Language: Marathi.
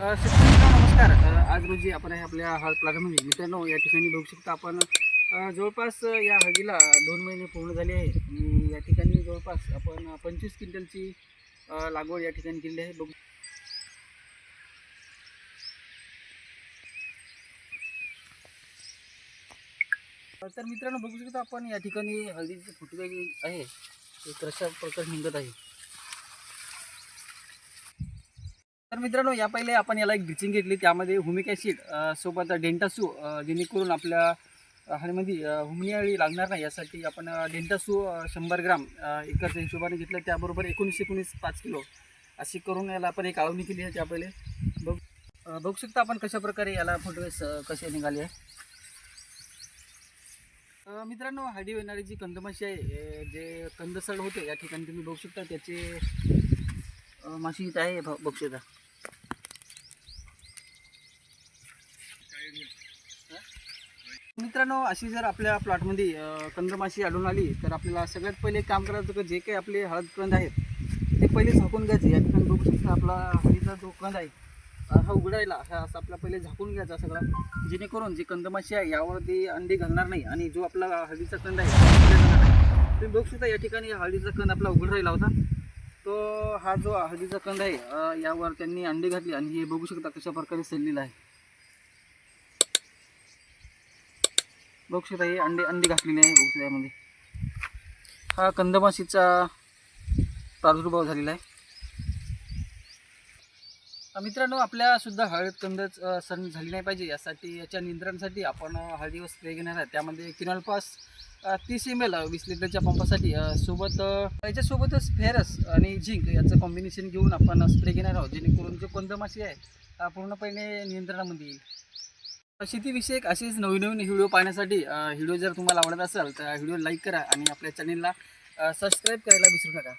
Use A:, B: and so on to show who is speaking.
A: नमस्कार. आज रोजी आपण आहे आपल्या हळद म्हणजे मित्रांनो या ठिकाणी बघू शकता आपण जवळपास या हळदीला दोन महिने पूर्ण झाले आहे. आणि या ठिकाणी जवळपास आपण पंचवीस क्विंटलची लागवड या ठिकाणी केलेली आहे. बघू तर मित्रांनो बघू शकता आपण या ठिकाणी हळदीची फुटवे आहे. ते कशा प्रकारे निघत आहे. तर मित्रांनो या पहिले आपण याला एक ब्लिचिंग घेतली. त्यामध्ये हुमिक ॲसिड सोबत डेंटासू जेणेकरून आपल्या अ, हळदीमध्ये लागणार नाही. यासाठी आपण डेंटासू शंभर ग्राम एकाच हिशोबाने घेतलं. त्याबरोबर एकोणीस एकोणीस पाच किलो अशी करून याला आपण एक आळवणी केली आहे त्या पहिले बघ बघू शकता आपण कशा प्रकारे याला फोटोवेस कसे निघाले आहे. मित्रांनो हाडी येणारी जी कंदमाशी आहे जे कंदसड होते या ठिकाणी तुम्ही बघू शकता त्याचे अ, माशी इथं आहे. बघू शकता. मित्रांनो अशी जर आपल्या प्लॉटमध्ये कंदमाशी आढळून आली तर आपल्याला सगळ्यात पहिले काम करायचं की जे काही आपले हळद कंद आहेत ते पहिले झाकून घ्यायचे. या ठिकाणी बघू शकता आपला हळदीचा जो कंद आहे हा उघडायला हा असा आपला पहिले झाकून घ्यायचा सगळा. जेणेकरून जी कंदमाशी आहे यावरती अंडी घालणार नाही आणि जो आपला हळदीचा कंद आहे तो तुम्ही बघू शकता या ठिकाणी हळदीचा कंद आपला उघड राहिला होता. तो हा जो हळदीचा कंद आहे यावर त्यांनी अंडी घातली आणि हे बघू शकता कशा प्रकारे सडलेला आहे. बघू शकता हे अंडे अंडी घातलेली आहे बघू शकता यामध्ये. हा कंदमाशीचा प्रादुर्भाव झालेला आहे. मित्रांनो आपल्यासुद्धा हळद कंदच सण झाली नाही पाहिजे यासाठी याच्या नियंत्रणासाठी आपण हळदीवर स्प्रे घेणार आहे त्यामध्ये किनॉलपास तीस एम एल वीस लिटरच्या पंपासाठी सोबत याच्यासोबतच फेरस आणि झिंक याचं कॉम्बिनेशन घेऊन आपण स्प्रे घेणार आहोत जेणेकरून जो कंदमाशी आहे पूर्णपणे नियंत्रणामध्ये येईल. शेतीविषयक असेच नवीन नवीन व्हिडिओ पाहण्यासाठी व्हिडिओ जर तुम्हाला आवडत असेल तर व्हिडिओ लाईक करा आणि आपल्या चॅनेलला सबस्क्राईब करायला विसरू नका.